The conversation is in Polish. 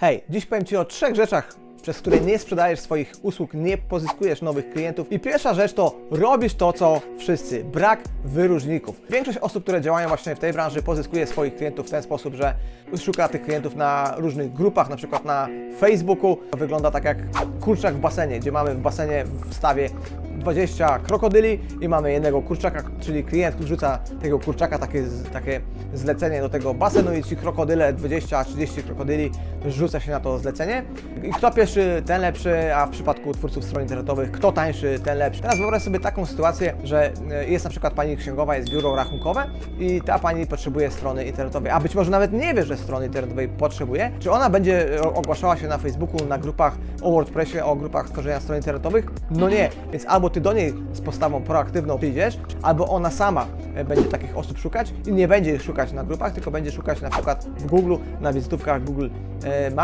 Hej, dziś powiem Ci o trzech rzeczach, przez które nie sprzedajesz swoich usług, nie pozyskujesz nowych klientów. I pierwsza rzecz to robisz to, co wszyscy. Brak wyróżników. Większość osób, które działają właśnie w tej branży, pozyskuje swoich klientów w ten sposób, że szuka tych klientów na różnych grupach, na przykład na Facebooku. Wygląda tak jak kurczak w basenie, gdzie mamy w basenie w stawie 20 krokodyli i mamy jednego kurczaka, czyli klient wrzuca tego kurczaka, takie, takie zlecenie do tego basenu i ci krokodyle, 20-30 krokodyli, rzuca się na to zlecenie. I kto pierwszy, ten lepszy, a w przypadku twórców stron internetowych, kto tańszy, ten lepszy. Teraz wyobraź sobie taką sytuację, że e, jest na przykład pani księgowa, jest biuro rachunkowe i ta pani potrzebuje strony internetowej, a być może nawet nie wie, że strony internetowej potrzebuje. Czy ona będzie e, ogłaszała się na Facebooku, na grupach o WordPressie, o grupach tworzenia stron internetowych? No nie, więc albo ty do niej z postawą proaktywną przyjdziesz, albo ona sama e, będzie takich osób szukać i nie będzie ich szukać na grupach, tylko będzie szukać na przykład w Google, na wizytówkach Google Maps